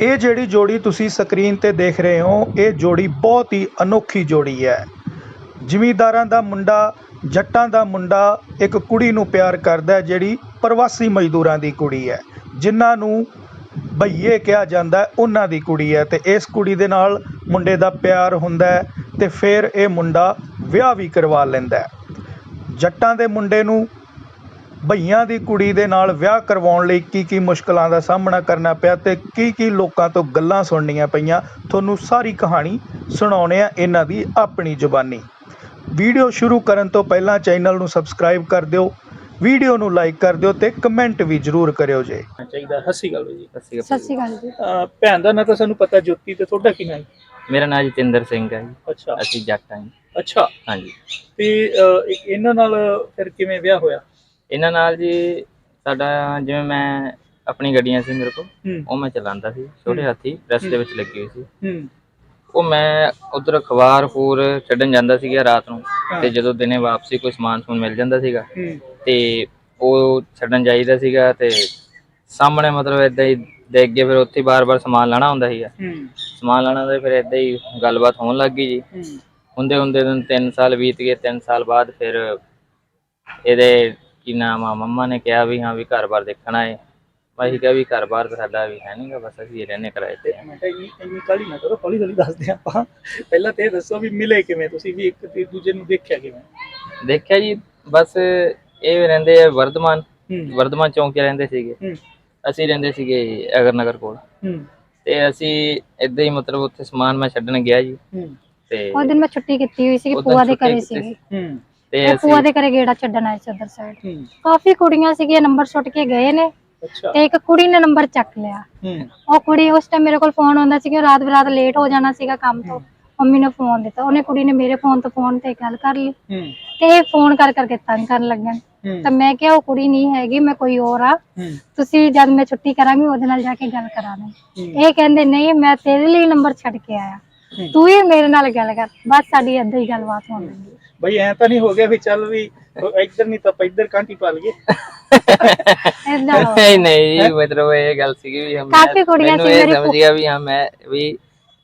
ਇਹ ਜਿਹੜੀ ਜੋੜੀ ਤੁਸੀਂ ਸਕਰੀਨ ਤੇ ਦੇਖ ਰਹੇ ਹੋ, ਇਹ ਜੋੜੀ ਬਹੁਤ ਹੀ ਅਨੋਖੀ ਜੋੜੀ ਹੈ। ਜ਼ਿਮੀਂਦਾਰਾਂ ਦਾ ਮੁੰਡਾ, ਜੱਟਾਂ ਦਾ ਮੁੰਡਾ, ਇੱਕ ਕੁੜੀ ਨੂੰ ਪਿਆਰ ਕਰਦਾ ਹੈ, ਜਿਹੜੀ ਪ੍ਰਵਾਸੀ ਮਜ਼ਦੂਰਾਂ ਦੀ ਕੁੜੀ ਹੈ। ਜਿਨ੍ਹਾਂ ਨੂੰ ਬਈਏ ਕਿਹਾ ਜਾਂਦਾ ਉਹਨਾਂ ਦੀ ਕੁੜੀ ਹੈ ਤੇ ਇਸ ਕੁੜੀ ਦੇ ਨਾਲ ਮੁੰਡੇ ਦਾ ਪਿਆਰ ਹੁੰਦਾ ਹੈ ਤੇ ਫਿਰ ਇਹ ਮੁੰਡਾ ਵਿਆਹ ਵੀ ਕਰਵਾ ਲੈਂਦਾ ਜੱਟਾਂ ਦੇ ਮੁੰਡੇ ਨੂੰ ਭਈਆਂ ਦੀ ਕੁੜੀ ਦੇ ਨਾਲ ਵਿਆਹ ਕਰਵਾਉਣ ਲਈ ਕੀ ਕੀ ਮੁਸ਼ਕਲਾਂ ਦਾ ਸਾਹਮਣਾ ਕਰਨਾ ਪਿਆ ਤੇ ਕੀ ਕੀ ਲੋਕਾਂ ਤੋਂ ਗੱਲਾਂ ਸੁਣਨੀਆਂ ਪਈਆਂ ਤੁਹਾਨੂੰ ਸਾਰੀ ਕਹਾਣੀ ਸੁਣਾਉਣੇ ਆ ਇਹਨਾਂ ਦੀ ਆਪਣੀ ਜ਼ੁਬਾਨੀ। ਵੀਡੀਓ ਸ਼ੁਰੂ ਕਰਨ ਤੋਂ ਪਹਿਲਾਂ ਚੈਨਲ ਨੂੰ ਸਬਸਕ੍ਰਾਈਬ ਕਰ ਦਿਓ ਵੀਡੀਓ ਨੂੰ ਲਾਈਕ ਕਰ ਦਿਓ ਤੇ ਕਮੈਂਟ ਵੀ ਜ਼ਰੂਰ ਕਰਿਓ ਜੇ। ਚਾਹੀਦਾ। ਹੱਸੀ ਗੱਲ ਜੀ। ਸਤਿ ਸ਼੍ਰੀ ਅਕਾਲ। ਜੀ। ਅਹ ਭੈਣ ਦਾ ਨਾਂ ਤਾਂ ਸਾਨੂੰ ਪਤਾ ਜੋਤੀ ਤੇ ਤੁਹਾਡਾ ਕੀ ਨਾਂ ਹੈ? ਮੇਰਾ ਨਾਮ ਜਤਿੰਦਰ ਸਿੰਘ ਹੈ ਜੀ। ਅੱਛਾ। ਅਸੀਂ ਜੱਟ ਹਾਂ ਜੀ। ਅੱਛਾ। ਹਾਂਜੀ। ਤੇ ਅਹ, ਇਹ- ਇਹਨਾਂ ਨਾਲ ਫਿਰ ਕਿਵੇਂ ਵਿਆਹ ਹੋਇਆ? ਇਹਨਾਂ ਨਾਲ ਜੀ ਸਾਡਾ ਜਿਵੇਂ ਮੈਂ ਆਪਣੀ ਗੱਡੀਆਂ ਸੀ ਮੇਰੇ ਕੋਲ ਹੂੰ। ਉਹ ਮੈਂ ਚਲਾਉਂਦਾ ਸੀ ਛੋਟੇ ਹਾਥੀ ਪ੍ਰੈਸ ਦੇ ਵਿੱਚ ਲੱਗੀ ਹੋਈ ਸੀ। ਹੂੰ। ਉਹ ਮੈਂ ਉਧਰ ਅਖਬਾਰ ਪੂਰ ਛੱਡਣ ਜਾਂਦਾ ਸੀਗਾ ਰਾਤ ਨੂੰ। ਤੇ ਜਦੋਂ ਦਿਨੇ ਵਾਪਸੀ ਕੋਈ ਸਮਾਨ ਸਮੂਨ ਮਿਲ ਜਾਂਦਾ ਸੀਗਾ ਹੂੰ। ਤੇ ਉਹ ਛੱਡਣ ਜਾਈਦਾ ਸੀਗਾ ਤੇ ਸਾਹਮਣੇ ਮਤਲਬ ਇਦਾਂ ਹੀ ਦੇਖ ਕੇ ਫਿਰ ਉੱਥੇ ਬਾਰ-ਬਾਰ ਸਮਾਨ ਲਾਣਾ ਹੁੰਦਾ ਸੀਗਾ। ਹੂੰ। ਸਮਾਨ ਲਾਣਾ ਤੇ ਫਿਰ ਇਦਾਂ ਹੀ ਗੱਲਬਾਤ ਹੋਣ ਲੱਗ ਗਈ ਜੀ। ਹੂੰ। ਹੁੰਦੇ ਹੁੰਦੇ ਦਿਨ 3 ਸਾਲ ਬੀਤ ਗਏ 3 ਸਾਲ ਬਾਅਦ ਫਿਰ ਇਹਦੇ ਕੀ ਨਾਮ ਆ ਮੰਮਾ ਨੇ ਕਿਹਾ ਵੀ ਹਾਂ ਵੀ ਘਰ-ਬਾਰ ਦੇਖਣਾ ਹੈ ਅਸੀਂ ਕਿਹਾ ਵੀ ਘਰ-ਬਾਰ ਤਾਂ ਸਾਡਾ ਵੀ ਹੈ ਨਹੀਂਗਾ ਬਸ ਅਸੀਂ ਰਹਿੰਦੇ ਕਿਰਾਏ ਤੇ ਮੈਂ ਕਿਹਾ ਇੰਨੀ ਇੰਨੀ ਕਾਹਲੀ ਨਾ ਕਰੋ ਹੌਲੀ ਹੌਲੀ ਦੱਸਦੇ ਹਾਂ ਆਪਾਂ। ਪਹਿਲਾਂ ਤੇ ਇਹ ਦੱਸੋ ਵੀ ਮਿਲੇ ਕਿਵੇਂ ਤੁਸੀਂ ਵੀ ਇੱਕ ਤੇ ਦੂਜੇ ਨੂੰ ਦੇਖਿਆ ਕਿਵੇਂ? ਦੇਖਿਆ ਜੀ ਬਸ ਇਹ ਰਹਿੰਦੇ ਆ ਵਰਧਮਾਨ ਹੂੰ। ਵਰਧਮਾਨ ਚੌਂਕ 'ਚ ਰਹਿੰਦੇ ਸੀਗੇ। ਹੂੰ। ਅਸੀਂ ਰਹਿੰਦੇ ਸੀਗੇ ਅਗਰ ਨਗਰ ਕੋਲ। ਹੂੰ। ਤੇ ਅਸੀਂ ਇਦਾਂ ਹੀ ਮਤਲਬ ਉੱਥੇ ਸਮਾਨ ਮੈਂ ਛੱਡਣ ਗਿਆ ਜੀ। ਹੂੰ। ਤੇ ਉਹ ਦਿਨ ਮੈਂ ਛੁੱਟੀ ਕੀਤੀ ਹੋਈ ਸੀ ਦਿਨ ਪੂਆ ਦੇ ਛੁੱਟੀ ਘਰੇ ਕੀਤੀ ਸੀਗੀ। ਹੂੰ। ਤੇ ਮੈਂ ਅਸੀਂ ਪੂਆ ਦੇ ਘਰੇ ਗੇੜਾ ਛੱਡਣ ਆਈ ਸੀ ਉਧਰ ਸਾਈਡ ਹੂੰ। ਕਾਫੀ ਕੁੜੀਆਂ ਸੀਗੀਆਂ ਨੰਬਰ ਸੁੱਟ ਕੇ ਗਏ ਨੇ ਅੱਛਾ। ਤੇ ਇੱਕ ਕੁੜੀ ਨੇ ਨੰਬਰ ਚੱਕ ਲਿਆ। ਹੂੰ। ਉਹ ਕੁੜੀ ਉਸ ਟਾਈਮ ਮੇਰੇ ਕੋਲ ਫੋਨ ਆਉਂਦਾ ਸੀ ਕਿ ਰਾਤ ਬਰਾਤ ਲੇਟ ਹੋ ਜਾਣਾ ਸੀਗਾ ਕੰਮ ਤੋਂ। ਮੰਮੀ ਨੇ ਫੋਨ ਦਿੱਤਾ। ਉਹਨੇ ਕੁੜੀ ਨੇ ਮੇਰੇ ਫੋਨ ਤੋਂ ਫੋਨ ਤੇ ਗੱਲ ਕਰ ਲਈ। ਹੂੰ। ਤੇ ਇਹ ਫੋਨ ਕਰ ਕਰਕੇ ਤੰਗ ਕਰਨ ਲੱਗਣ ਤਾਂ ਮੈਂ ਕਿਹਾ ਉਹ ਕੁੜੀ ਨਹੀਂ ਹੈਗੀ ਮੈਂ ਕੋਈ ਹੋਰ ਆ। ਤੁਸੀਂ ਜਦ ਮੈਂ ਛੁੱਟੀ ਕਰਾਂਗੀ ਉਹਦੇ ਨਾਲ ਜਾ ਕੇ ਗੱਲ ਕਰਾ ਦੇ ਹੂੰ। ਇਹ ਕਹਿੰਦੇ ਨਹੀਂ ਮੈਂ ਤੇਰੇ ਲਈ ਨੰਬਰ ਛੱਡ ਕੇ ਆਇਆ। ਤੂੰ ਹੀ ਮੇਰੇ ਨਾਲ ਗੱਲ ਕਰ ਬਸ ਸਾਡੀ ਏਦਾਂ ਹੀ ਗੱਲਬਾਤ ਹੋਣ ਲੱਗੀ। ਬਈ ਐ ਤਾਂ ਨਹੀਂ ਹੋ ਗਿਆ ਵੀ ਚੱਲ ਵੀ ਇੱਧਰ ਨਹੀਂ ਤਾਂ ਆਪਾਂ ਇੱਧਰ ਕਾਂਟੀ ਪਾ ਲਈਏ। ਏਦਾਂ ਹੋ ਨਹੀਂ ਨਹੀਂ ਮਤਲਬ ਇਹ ਗੱਲ ਸੀਗੀ ਵੀ ਹਮ ਕਾਫੀ ਕੁੜੀਆਂ ਸੀ ਮੇਰੀ ਸਮਝ ਗਿਆ ਵੀ ਹਾਂ ਮੈਂ ਵੀ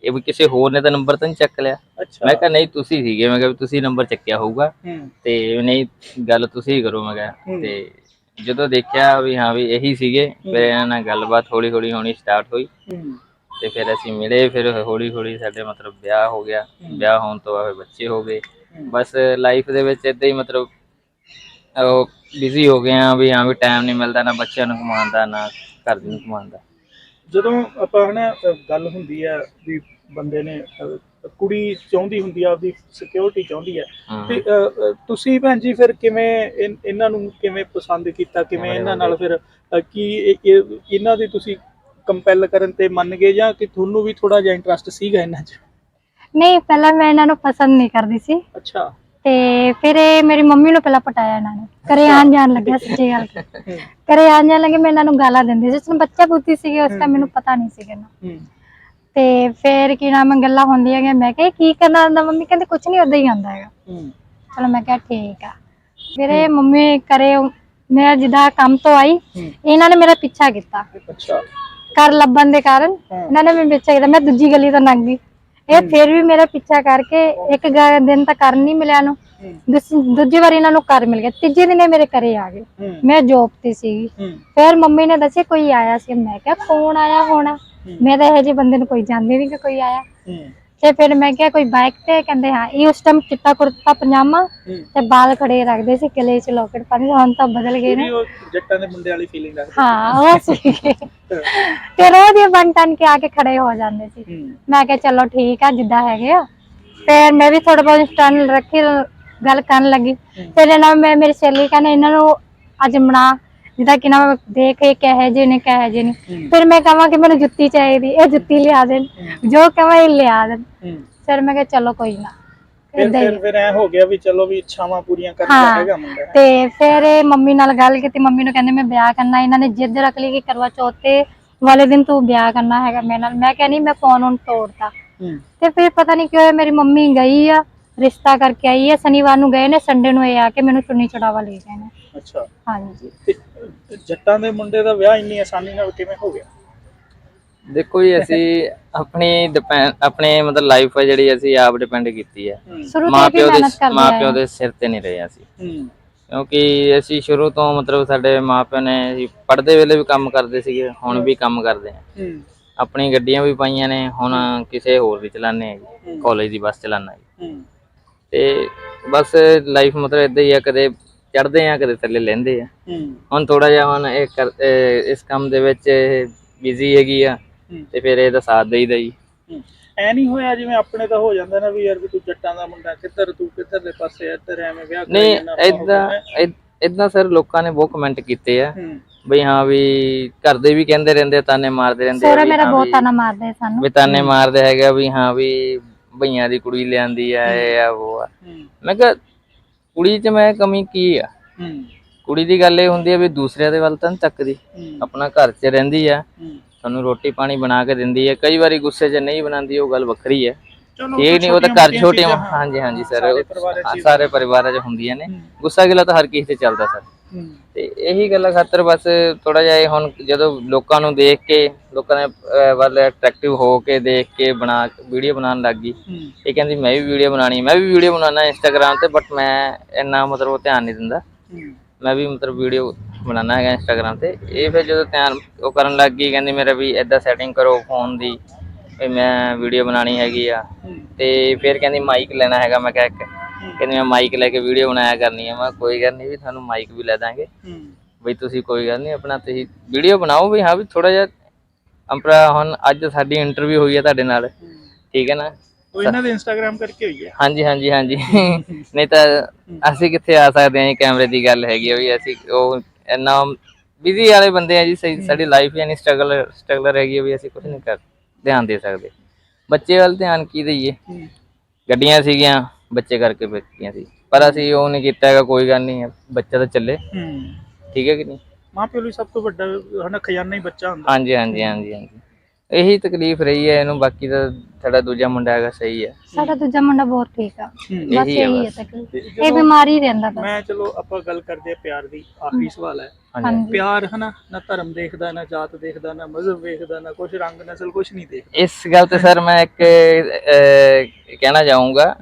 ਇਹ ਵੀ ਕਿਸੇ ਹੋਰ ਨੇ ਤਾਂ ਨੰਬਰ ਤਾਂ ਨਹੀਂ ਚੱਕ ਲਿਆ। ਅੱਛਾ। ਮੈਂ ਕਿਹਾ ਨਹੀਂ ਤੁਸੀਂ ਸੀਗੇ। ਮੈਂ ਕਿਹਾ ਵੀ ਤੁਸੀਂ ਨੰਬਰ ਚੱਕਿਆ ਹੋਊਗਾ। ਹੂੰ। ਤੇ ਨਹੀਂ ਗੱਲ ਤੁਸੀਂ ਹੀ ਕਰੋ ਮੈਂ ਕਿਹਾ। ਹੂੰ। ਤੇ ਜਦੋਂ ਦੇਖਿਆ ਵੀ ਹਾਂ ਵੀ ਇਹੀ ਸੀਗੇ ਫਿਰ ਇਹਨਾਂ ਨਾਲ ਗੱਲਬਾਤ ਹੌਲੀ ਹੌਲੀ ਹੋਣੀ ਸਟਾਰਟ ਹੋਈ। ਹੂੰ। ਤੇ ਫਿਰ ਅਸੀਂ ਮਿਲੇ ਫਿਰ ਹੌਲੀ ਹੌਲੀ ਸਾਡੇ ਮਤਲਬ ਵਿਆਹ ਹੋ ਗਿਆ। ਵਿਆਹ ਹੋਣ ਤੋਂ ਬਾਅਦ ਬੱਚੇ ਹੋ ਗਏ। ਬਸ ਲਾਈਫ ਦੇ ਵਿੱਚ ਇਦਾਂ ਹੀ ਮਤਲਬ ਉਹ ਬਿਜ਼ੀ ਹੋ ਗਏ ਆ ਵੀ ਹਾਂ ਵੀ ਟਾਈਮ ਨਹੀਂ ਮਿਲਦਾ ਨਾ ਬੱਚਿਆਂ ਨੂੰ ਕਮਾਉਣ ਦਾ ਨਾ ਘਰ ਨੂੰ ਕਮਾਉਣ ਦਾ ਜਦੋਂ ਆਪਾਂ ਹਨਾ ਗੱਲ ਹੁੰਦੀ ਆ ਵੀ ਬੰਦੇ ਨੇ ਕੁੜੀ ਚਾਹੁੰਦੀ ਹੁੰਦੀ ਆ ਆਪਦੀ ਸਿਕਿਉਰਿਟੀ ਚਾਹੁੰਦੀ ਆ। ਹਾਂ। ਤੇ ਤੁਸੀਂ ਭੈਣ ਜੀ ਫਿਰ ਕਿਵੇਂ ਇਹਨਾਂ ਨੂੰ ਕਿਵੇਂ ਪਸੰਦ ਕੀਤਾ? ਕਿਵੇਂ ਇਹਨਾਂ ਨਾਲ ਫਿਰ ਕੀ ਇਹ- ਇਹ- ਇਹਨਾਂ ਦੀ ਤੁਸੀਂ ਕੰਪੈਲ ਕਰਨ ਤੇ ਮੰਨ ਗਏ ਜਾਂ ਕਿ ਤੁਹਾਨੂੰ ਵੀ ਥੋੜਾ ਜਿਹਾ ਇੰਟਰਸਟ ਸੀਗਾ ਇਹਨਾਂ 'ਚ? ਨਹੀਂ ਪਹਿਲਾਂ ਮੈਂ ਇਹਨਾਂ ਨੂੰ ਪਸੰਦ ਨਹੀਂ ਕਰਦੀ ਸੀ। ਅੱਛਾ। ਤੇ ਫਿਰ ਇਹ ਮੇਰੀ ਮੰਮੀ ਨੂੰ ਪਹਿਲਾਂ ਪਟਾਇਆ ਇਹਨਾਂ ਨੇ। ਘਰੇ ਆਣ ਜਾਣ ਲੱਗਿਆ ਸੱਚੀ ਗੱਲ ਘਰੇ ਆਣ ਜਾਣ ਲੱਗੇ ਮੈਂ ਇਹਨਾਂ ਨੂੰ ਗਾਲਾਂ ਦਿੰਦੀ ਸੀ। ਨੂੰ ਬੱਚਾ ਬੁੱਧੀ ਸੀਗੀ ਉਸ ਟਾਈਮ ਮੈਨੂੰ ਪਤਾ ਨਹੀਂ ਸੀਗਾ ਨਾ। ਹੂੰ। ਤੇ ਫਿਰ ਕੀ ਨਾਮ ਗੱਲਾਂ ਹੁੰਦੀਆਂ ਗਈਆਂ। ਮੈਂ ਕਿਹਾ ਕੀ ਕਰਨਾ ਆਉਂਦਾ ਮੰਮੀ ਕਹਿੰਦੇ ਕੁਝ ਨਹੀਂ ਉਦਾਂ ਹੀ ਆਉਂਦਾ ਹੈਗਾ। ਹੂੰ। ਚਲੋ ਮੈਂ ਕਿਹਾ ਠੀਕ ਆ। ਫਿਰ ਇਹ ਮੰਮੀ ਕਰੇ ਮੈਂ ਜਿੱਦਾਂ ਕੰਮ ਤੋਂ ਆਈ ਇਹਨਾਂ ਨੇ ਮੇਰਾ ਪਿੱਛਾ ਕੀਤਾ। ਅੱਛਾ। ਘਰ ਲੱਭਣ ਦੇ ਕਾਰਨ। ਇਹਨਾਂ ਨੇ ਮੈਨੂੰ ਪਿੱਛਾ ਕੀਤਾ। ਮੈਂ ਦੂਜੀ ਗਲੀ ਤੋਂ ਲੰਘ ਗਈ। ਇਹ ਫਿਰ ਵੀ ਮੇਰਾ ਪਿੱਛਾ ਕਰਕੇ ਇੱਕ ਦਿਨ ਤਾਂ ਕਰ ਨਹੀਂ ਮਿਲਿਆ ਨੂੰ ਦੂਜੀ ਵਾਰੀ ਇਹਨਾਂ ਨੂੰ ਘਰ ਮਿਲ ਗਿਆ। ਤੀਜੇ ਦਿਨ ਇਹ ਮੇਰੇ ਘਰੇ ਆ ਗਏ। ਮੈਂ ਜੋਬ ਤੇ ਸੀਗੀ। ਹੂੰ। ਫਿਰ ਮੰਮੀ ਨੇ ਦੱਸਿਆ ਕੋਈ ਆਇਆ ਸੀ। ਮੈਂ ਕਿਹਾ ਕੌਣ ਆਇਆ ਹੋਣਾ। ਮੈਂ ਤਾਂ ਇਹੋ ਜਿਹੇ ਬੰਦੇ ਨੂੰ ਕੋਈ ਜਾਣਦੀ ਨਹੀਂ ਕਿ ਕੋਈ ਆਇਆ। ਤੇ ਫਿਰ ਮੈਂ ਕਿਹਾ ਕੋਈ ਬਾਈਕ ਤੇ ਕਹਿੰਦੇ ਹਾਂ ਇਹ ਉਸ ਟਾਈਮ ਚਿੱਟਾ ਕੁੜਤਾ ਪਜਾਮਾ ਤੇ ਬਾਲ ਖੜੇ ਰੱਖਦੇ ਸੀ ਕਿਲੇ ਚ ਲੋਕਟ ਪਾਉਂਦੇ ਹੁਣ ਤਾਂ ਬਦਲ ਗਏ ਨੇ। ਉਹ ਜੱਟਾਂ ਦੇ ਮੁੰਡੇ ਵਾਲੀ ਫੀਲਿੰਗ ਰੱਖਦੇ ਹਾਂ ਉਹ ਸੀ। ਫਿਰ ਉਹਦੇ ਬਣ ਟਨ ਕੇ ਆ ਕੇ ਖੜੇ ਹੋ ਜਾਂਦੇ ਸੀ। ਮੈਂ ਕਿਹਾ ਚਲੋ ਠੀਕ ਆ ਜਿੱਦਾਂ ਹੈਗੇ ਆ। ਫਿਰ ਮੈਂ ਵੀ ਥੋੜਾ ਬਹੁਤ ਸਟਨ ਰੱਖੀ ਗੱਲ ਕਰਨ ਲੱਗੀ। ਫਿਰ ਇਹਨਾਂ ਮੈਂ ਮੇਰੀ ਸਹੇਲੀ ਕਹਿੰਦੇ ਇਹਨਾਂ ਨੂੰ ਅੱਜ ਜਿੱਦਾਂ ਕਿ ਨਾ ਦੇਖ ਇਹ ਕਹੇ ਜੇ ਨੇ ਕਹੇ ਜੇ ਨਹੀਂ। ਫਿਰ ਮੈਂ ਕਹਾਂ ਕਿ ਮੈਨੂੰ ਜੁੱਤੀ ਚਾਹੀਦੀ ਇਹ ਜੁੱਤੀ ਲਿਆ ਦੇਣ ਜੋ ਕਹਾਂ ਇਹ ਲਿਆ ਦੇਣ ਫਿਰ ਮੈਂ ਕਿਹਾ ਚਲੋ ਕੋਈ ਨਾ। ਫਿਰ ਫਿਰ ਐ ਹੋ ਗਿਆ ਵੀ ਚਲੋ ਵੀ ਇੱਛਾਵਾਂ ਪੂਰੀਆਂ। ਦਾ ਹੈਗਾ ਮੁੰਡਾ। ਤੇ ਫਿਰ ਇਹ ਮੰਮੀ ਨਾਲ ਗੱਲ ਕੀਤੀ ਮੰਮੀ ਨੂੰ ਕਹਿੰਦੇ ਮੈਂ ਵਿਆਹ ਕਰਨਾ ਇਹਨਾਂ ਨੇ ਜਿੱਦ ਰੱਖ ਲਈ ਕਿ ਕਰਵਾ ਚੌਥ ਤੇ ਵਾਲੇ ਦਿਨ ਤੂੰ ਵਿਆਹ ਕਰਨਾ ਹੈਗਾ ਮੇਰੇ ਨਾਲ। ਮੈਂ ਕਿਹਾ ਨਹੀਂ ਮੈਂ ਫੋਨ ਹੁਣ ਤੋੜਤਾ। ਹੂੰ। ਤੇ ਫਿਰ ਪਤਾ ਨਹੀਂ ਕਿਉਂ ਮੇਰੀ ਮੰਮੀ ਗਈ ਆ। ਰਿਸ਼ਤਾ ਕਰਕੇ ਆਈ ਹੈ ਸ਼ਨੀਵਾਰ ਨੂੰ ਗਏ ਨੇ ਸੰਡੇ ਨੂੰ ਇਹ ਆ ਕੇ ਮੈਨੂੰ ਚੁੰਨੀ ਚੜਾਵਾ ਲੈ ਗਏ ਨੇ। ਅੱਛਾ। ਹਾਂਜੀ। ਤੇ ਜੱਟਾਂ ਦੇ ਮੁੰਡੇ ਦਾ ਵਿਆਹ ਇੰਨੀ ਆਸਾਨੀ ਨਾਲ ਕਿਵੇਂ ਹੋ ਗਿਆ? ਦੇਖੋ ਜੀ ਅਸੀਂ ਆਪਣੀ ਡਿਪੈਂਡ ਆਪਣੇ ਮਤਲਬ ਲਾਈਫ ਹੈ ਜਿਹੜੀ ਅਸੀਂ ਆਪ ਡਿਪੈਂਡ ਕੀਤੀ ਹੈ ਹੂੰ। ਸ਼ੁਰੂ ਤੋਂ ਮਾਂ ਹੀ ਪਿਓ ਦੇ ਸਿਰ ਤੇ ਨਹੀਂ ਰਹੇ ਅਸੀਂ। ਹੂੰ। ਕਿਉਂਕਿ ਅਸੀਂ ਸ਼ੁਰੂ ਤੋਂ ਮਤਲਬ ਸਾਡੇ ਮਾਂ ਪਿਓ ਨੇ ਅਸੀਂ ਪੜ੍ਹਦੇ ਵੇਲੇ ਵੀ ਕੰਮ ਕਰਦੇ ਸੀਗੇ ਹੁਣ ਵੀ ਕੰਮ ਕਰਦੇ ਹੂੰ। ਆਪਣੀ ਗੱਡੀਆਂ ਵੀ ਪਾਈਆਂ ਨੇ ਹੁਣ ਕਿਸੇ ਹੋਰ ਦੀ ਚਲਾਉਂਦੇ ਆ ਜੀ ਕਾਲਜ ਦੀ ਬੱਸ ਚਲਾਉਂਦਾ ਜੀ। ਹੂੰ। ਤੇ ਬਸ ਲਾਈਫ ਮਤਲਬ ਇਦਾਂ ਹੀ ਆ ਕਦੇ ਚੜਦੇ ਆ ਕਦੇ ਥੱਲੇ ਲੈਂਦੇ ਆ। ਹੂੰ। ਹੁਣ ਥੋੜਾ ਜਿਹਾ ਹੁਣ ਇਹ ਕਰ- ਇਹ ਇਸ ਕੰਮ ਦੇ ਵਿੱਚ ਬਿਜ਼ੀ ਹੈਗੀ ਆ। ਤੇ ਫਿਰ ਇਹਦਾ ਸਾਥ ਦੇਈਦਾ ਜੀ ਹੂੰ। ਐ ਨਹੀਂ ਹੋਇਆ ਜਿਵੇਂ ਆਪਣੇ ਤਾਂ ਹੋ ਜਾਂਦਾ ਨਾ ਵੀ ਯਾਰ ਵੀ ਤੂੰ ਜੱਟਾਂ ਦਾ ਮੁੰਡਾ ਕਿੱਧਰ ਤੂੰ ਕਿੱਧਰ ਦੇ ਪਾਸੇ ਇੱਧਰ ਐਵੇਂ ਵਿਆਹ ਕਰੀ ਨਹੀਂ ਜਾਂਦਾ, ਆਪਾਂ ਹੋ ਇਦਾਂ। ਇਦਾਂ ਸਰ ਲੋਕਾਂ ਨੇ ਬਹੁਤ ਕਮੈਂਟ ਕੀਤੇ ਆ। ਹੂੰ। ਬਈ ਹਾਂ ਵੀ ਘਰ ਦੇ ਵੀ ਕਹਿੰਦੇ ਰਹਿੰਦੇ ਤਾਨੇ ਮਾਰਦੇ ਰਹਿੰਦੇ ਆ ਸੋਹਰਾ ਵੀ ਮੇਰਾ ਹਾਂ ਬਹੁਤ ਤਾਨਾ ਮਾਰਦੇ ਸਾਨੂੰ। ਵੀ ਤਾਨੇ ਮਾਰਦੇ ਹੈਗਾ ਵੀ ਹਾਂ ਵੀ ਭਈਆਂ ਦੀ ਕੁੜੀ ਲਿਆਂਦੀ ਆ ਇਹ ਆ ਉਹ ਆ। ਮੈਂ ਕਿਹਾ ਕੁੜੀ 'ਚ ਮੈਂ ਕਮੀ ਕੀ ਆ? ਕੁੜੀ ਦੀ ਗੱਲ ਇਹ ਹੁੰਦੀ ਆ ਵੀ ਦੂਸਰਿਆਂ ਦੇ ਵੱਲ ਤਾਂ ਨੀ ਚੱਕਦੀ। ਹੂੰ। ਆਪਣਾ ਘਰ 'ਚ ਰਹਿੰਦੀ ਆ। ਸਾਨੂੰ ਰੋਟੀ ਪਾਣੀ ਬਣਾ ਕੇ ਦਿੰਦੀ ਹੈ ਕਈ ਵਾਰੀ ਗੁੱਸੇ 'ਚ ਨਹੀਂ ਬਣਾਉਂਦੀ ਉਹ ਗੱਲ ਵੱਖਰੀ ਚਲੋ ਇਹ ਨਹੀਂ ਉਹ ਤਾਂ ਘਰ ਛੋਟੇ ਹਾਂਜੀ ਹਾਂਜੀ ਸਰ। ਸਾਰੇ ਪਰਿਵਾਰਾਂ 'ਚ ਹੁੰਦੀਆਂ। ਨੇ। ਗੁੱਸਾ ਗਿਲਾ ਤਾਂ ਹਰ ਕਿਸੇ ਤੇ ਚੱਲਦਾ ਸਰ। ਤੇ ਇਹੀ ਗੱਲਾਂ ਖਾਤਰ ਬਸ ਥੋੜਾ ਜਿਹਾ ਇਹ ਹੁਣ ਜਦੋਂ ਲੋਕਾਂ ਨੂੰ ਦੇਖ ਕੇ ਲੋਕਾਂ ਦੇ ਵੱਲ ਅਟਰੈਕਟਿਵ ਹੋ ਕੇ ਦੇਖ ਕੇ ਬਣਾ ਵੀਡੀਓ ਬਣਾਉਣ ਲੱਗ ਗਈ। ਇਹ ਕਹਿੰਦੀ ਮੈਂ ਵੀ ਵੀਡੀਓ ਬਣਾਣੀ ਮੈਂ ਵੀ ਵੀਡੀਓ ਬਣਾਉਣਾ ਇੰਸਟਾਗ੍ਰam ਤੇ ਬਟ ਮੈਂ ਇੰਨਾ ਮਤਲਬ ਉਹ ਧਿਆਨ ਨਹੀਂ ਦਿੰਦਾ। ਮੈਂ ਵੀ ਮਤਲਬ ਵੀਡੀਓ ਬਣਾਉਣਾ ਹੈਗਾ ਇੰਸਟਾਗ੍ਰam ਤੇ। ਇਹ ਫਿਰ ਜਦੋਂ ਧਿਆਨ ਉਹ ਕਰਨ ਲੱਗ ਗਈ ਕਹਿੰਦੀ ਮੇਰਾ ਵੀ ਐਦਾਂ ਸੈਟਿੰਗ ਕਰੋ ਫੋਨ ਦੀ ਵੀ ਮੈਂ ਵੀਡੀਓ ਬਣਾਣੀ ਹੈਗੀ ਆ। ਤੇ ਫਿਰ ਕਹਿੰਦੀ ਮਾਈਕ ਲੈਣਾ ਹੈਗਾ ਮੈਂ ਕਿਹਾ ਇੱਕ। ਕਹਿੰਦੀ ਮੈਂ ਮਾਈਕ ਲੈ ਕੇ ਵੀਡੀਓ ਬਣਾਇਆ ਕਰਨੀ ਹੈ ਮੈਂ ਕੋਈ ਗੱਲ ਨਹੀਂ ਵੀ ਤੁਹਾਨੂੰ ਮਾਈਕ ਵੀ ਲੈ ਦਾਂਗੇ। ਬਈ ਤੁਸੀਂ ਕੋਈ ਗੱਲ ਨਹੀਂ ਆਪਣਾ ਤੁਸੀਂ ਵੀਡੀਓ ਬਣਾਓ ਵੀ ਹਾਂ ਵੀ ਥੋੜਾ ਜਿਹਾ ਅੰਪਰਾ ਹੁਣ ਅੱਜ ਸਾਡੀ ਇੰਟਰਵਿਊ ਹੋਈ ਹੈ ਤੁਹਾਡੇ ਨਾਲ। ਠੀਕ ਹੈ ਨਾ? ਉਹ ਇਹਨਾਂ ਦੇ ਇੰਸਟਾਗ੍ਰam ਕਰਕੇ ਹੋਈ ਹੈ ਹਾਂਜੀ ਹਾਂਜੀ ਹਾਂਜੀ। ਨਹੀਂ ਤਾਂ ਅਸੀਂ ਕਿੱਥੇ ਆ ਸਕਦੇ ਹਾਂ ਜੀ ਕੈਮਰੇ ਦੀ ਗੱਲ ਹੈਗੀ ਆ ਵੀ ਅਸੀਂ ਉਹ ਇੰਨਾ ਬਿਜ਼ੀ ਵਾਲੇ ਬੰਦੇ ਆ ਜੀ ਸਹੀ ਸਾਡੀ ਲਾਈਫ ਯਾਨੀ ਸਟਰਗਲ ਸਟਰਗਲਰ ਹੈਗੀ ਆ ਵੀ ਅਸੀਂ ਕੁਝ ਨਹੀਂ ਕਰ ਧਿਆਨ ਦੇ ਸਕਦੇ। ਬੱਚੇ ਵੱਲ ਧਿਆਨ ਕੀ ਦਈਏ? ਗੱਡੀਆਂ ਸੀਗੀਆਂ। ਬੱਚੇ ਕਰਕੇ ਵੇਚੀਆਂ ਸੀ। ਪਰ ਅਸੀਂ ਉਹ ਨਹੀਂ ਕੀਤਾ ਹੈਗਾ ਕੋਈ ਗੱਲ ਨਹੀਂ ਬੱਚਾ ਤਾਂ ਚੱਲੇ। ਹੂੰ। ਠੀਕ ਹੈ ਕਿ ਨਹੀਂ? ਮਾਂ ਪਿਓ ਲਈ ਸਭ ਤੋਂ ਵੱਡਾ ਹਨਾ ਖਜ਼ਾਨਾ ਹੀ ਬੱਚਾ ਹੁੰਦਾ। ਹਾਂਜੀ ਹਾਂਜੀ ਹਾਂਜੀ ਹਾਂਜੀ। ਇਹੀ ਤਕਲੀਫ ਰਹੀ ਹੈ ਇਹਨੂੰ ਬਾਕੀ ਤਾਂ ਸਾਡਾ ਦੂਜਾ ਮੁੰਡਾ ਹੈਗਾ ਸਹੀ ਹੈ। ਸਾਡਾ ਦੂਜਾ ਮੁੰਡਾ ਬਹੁਤ ਠੀਕ ਆ। ਹੂੰ। ਬਸ ਇਹੀ ਹੈ ਇਹੀ ਹੈ ਬਸ। ਤਕਲੀਫ ਤੇ ਇਹ ਜਦੋਂ ਬਿਮਾਰੀ ਰਹਿੰਦਾ ਬਸ। ਮੈਂ ਚਲੋ ਆਪਾਂ ਗੱਲ ਕਰਦੇ ਆ ਪਿਆਰ ਦੀ ਆਖਰੀ ਸਵਾਲ ਹੈ। ਹਾਂਜੀ। ਪਿਆਰ ਹਨਾ ਨਾ ਧਰਮ ਦੇਖਦਾ ਨਾ ਜਾਤ ਦੇਖਦਾ ਨਾ ਮਜ਼ਹਬ ਵੇਖਦਾ ਨਾ ਕੁਛ ਰੰਗ ਨਸਲ ਕੁਛ ਨਹੀਂ ਦੇਖਦਾ। ਇਸ ਗੱਲ ਤੇ ਸਰ ਮੈਂ ਇੱਕ ਅਹ, ਕਹਿਣਾ ਚਾਹੂੰਗਾ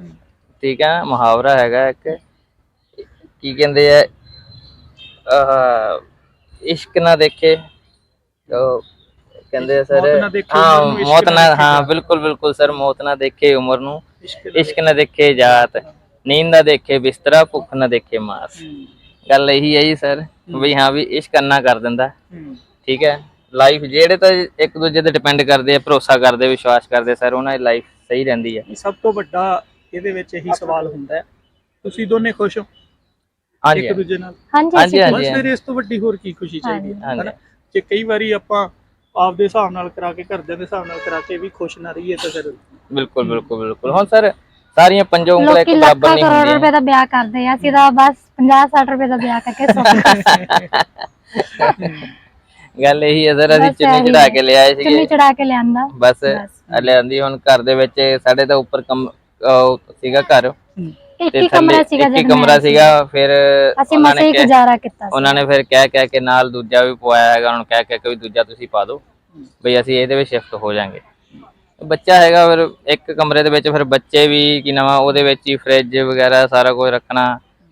ਠੀਕ ਹੈ ਮੁਹਾਵਰਾ ਹੈਗਾ ਇੱਕ। ਕੀ ਕਹਿੰਦੇ ਆ ਇਸ਼ਕ ਨਾ ਦੇਖੇ। ਕਹਿੰਦੇ ਨਾ ਸਰ ਹਾਂ ਨੂੰ, ਮੌਤ ਨਾ ਨਾ ਹਾਂ। ਬਿਲਕੁਲ ਬਿਲਕੁਲ ਸਰ ਮੌਤ ਨਾ ਦੇਖੇ ਉਮਰ ਨੂੰ। ਇਸ਼ਕ ਨਾ ਦੇਖੇ। ਜਾਤ ਨੀਂਦ ਨਾ ਦੇਖੇ ਬਿਸਤਰਾ ਭੁੱਖ ਨਾ ਦੇਖੇ ਮਾਸ। ਗੱਲ ਇਹੀ ਹੈ ਜੀ ਸਰ ਵੀ ਹਾਂ ਵੀ ਇਸ਼ਕ ਕਰਨਾ ਕਰ ਦਿੰਦਾ। ਠੀਕ ਹੈ ਲਾਈਫ ਜਿਹੜੇ ਤਾਂ ਇੱਕ ਦੂਜੇ ਤੇ ਡਿਪੈਂਡ ਕਰਦੇ ਆ ਭਰੋਸਾ ਕਰਦੇ ਵਿਸ਼ਵਾਸ ਕਰਦੇ ਸਰ ਉਹਨਾਂ ਦੀ ਲਾਈਫ ਸਹੀ ਰਹਿੰਦੀ ਹੈ। ਸਭ ਤੋਂ ਵੱਡਾ ਇਹਦੇ ਵਿੱਚ ਇਹੀ ਸਵਾਲ ਹੁੰਦਾ ਹੈ। ਤੁਸੀਂ ਦੋਨੇ ਖੁਸ਼ ਹੋ? ਹਾਂਜੀ ਇੱਕ ਦੂਜੇ ਨਾਲ? ਹਾਂਜੀ ਹਾਂਜੀ। ਬਸ ਫਿਰ ਇਸ ਤੋਂ ਵੱਡੀ ਹੋਰ ਕੀ ਖੁਸ਼ੀ ਚਾਹੀਦੀ ਹੈ ਹਾਂਜੀ। ਹਨਾ? ਜੇ ਕਈ ਵਾਰੀ ਆਪਾਂ ਆਪਦੇ ਹਿਸਾਬ ਨਾਲ ਕਰਾ ਕੇ ਘਰਦਿਆਂ ਦੇ ਹਿਸਾਬ ਨਾਲ ਕਰਾ ਕੇ ਵੀ ਖੁਸ਼ ਨਾ ਰਹੀਏ ਤਾਂ ਫਿਰ ਬਿਲਕੁਲ ਬਿਲਕੁਲ ਬਿਲਕੁਲ। ਹੁਣ ਸਰ ਸਾਰੀਆਂ ਪੰਜੋ ਉਂਗਲਾਂ ਇੱਕ ਲੋਕੀ ਬਰਾਬਰ ਲੱਖਾਂ ਨਹੀਂ ਕਰੋੜ ਹੁੰਦੀਆਂ। ਰੁਪਏ ਦਾ ਵਿਆਹ ਕਰਦੇ ਆ ਅਸੀਂ ਤਾਂ ਬਸ 50 60 ਰੁਪਏ ਦਾ ਵਿਆਹ ਕਰਕੇ ਸੌ ਗੱਲ ਇਹੀ ਹੈ ਸਰ ਅਸੀਂ ਬਸ ਚੁੰਨੀ ਇਹੀ ਚੜਾ। ਕੇ ਲਿਆਏ ਚੁੰਨੀ ਸੀਗੇ ਚੜਾ ਕੇ ਲਿਆਂਦਾ। ਬਸ ਬਸ। ਲਿਆਂਦੀ ਹੁਣ ਘਰ ਦੇ ਵਿੱਚ ਸਾਡੇ ਤਾਂ ਉੱਪਰ ਕਮ ਉਹ ਸੀਗਾ ਘਰ। ਇੱਕ ਹੀ ਕਮਰਾ ਸੀਗਾ ਇੱਕ ਹੀ ਕਮਰਾ ਸੀਗਾ ਫਿਰ ਅਸੀਂ ਉਹਨਾਂ ਮਸੇ ਨੇ ਕਿਹਾ- ਗੁਜ਼ਾਰਾ ਕੀਤਾ ਸੀ। ਉਹਨਾਂ ਨੇ ਫਿਰ ਕਹਿ ਕਹਿ ਕੇ ਨਾਲ ਦੂਜਾ ਵੀ ਪਵਾਇਆ ਹੈਗਾ ਉਹਨਾਂ ਨੂੰ ਕਹਿ ਕਹਿ ਕੇ ਵੀ ਦੂਜਾ ਤੁਸੀਂ ਪਾ ਦਿਓ। ਬਈ ਅਸੀਂ ਇਹਦੇ ਵਿੱਚ ਸ਼ਿਫਟ ਹੋ ਜਾਾਂਗੇ। ਬੱਚਾ ਹੈਗਾ ਫਿਰ ਇੱਕ ਕਮਰੇ ਦੇ ਵਿੱਚ ਫਿਰ ਬੱਚੇ ਵੀ ਕੀ ਨਵਾਂ ਉਹਦੇ ਵਿੱਚ ਹੀ ਫ੍ਰਿਜ ਵਗੈਰਾ ਸਾਰਾ ਕੁਝ ਰੱਖਣਾ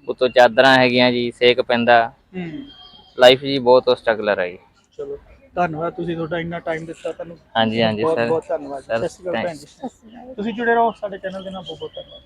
ਉੱਤੋਂ ਚਾਦਰਾਂ ਹੈਗੀਆਂ ਜੀ ਸੇਕ ਪੈਂਦਾ। ਹੂੰ। ਲਾਈਫ ਜੀ ਬਹੁਤ ਸਟਰਗਲਰ ਹੈ ਜੀ ਚਲੋ। ਧੰਨਵਾਦ ਤੁਸੀਂ ਤੁਹਾਡਾ ਇੰਨਾ ਟਾਈਮ ਦਿੱਤਾ ਤੁਹਾਨੂੰ। ਹਾਂਜੀ ਹਾਂਜੀ ਬਹੁਤ ਸਰ। ਬਹੁਤ ਧੰਨਵਾਦ ਸਤਿ ਸ਼੍ਰੀ ਅਕਾਲ ਭੈਣ ਜੀ. ਤੁਸੀਂ ਜੁੜੇ ਰਹੋ ਸਾਡੇ ਚੈਨਲ ਦੇ ਨਾਲ। ਬਹੁਤ ਬਹੁਤ ਧੰਨਵਾਦ।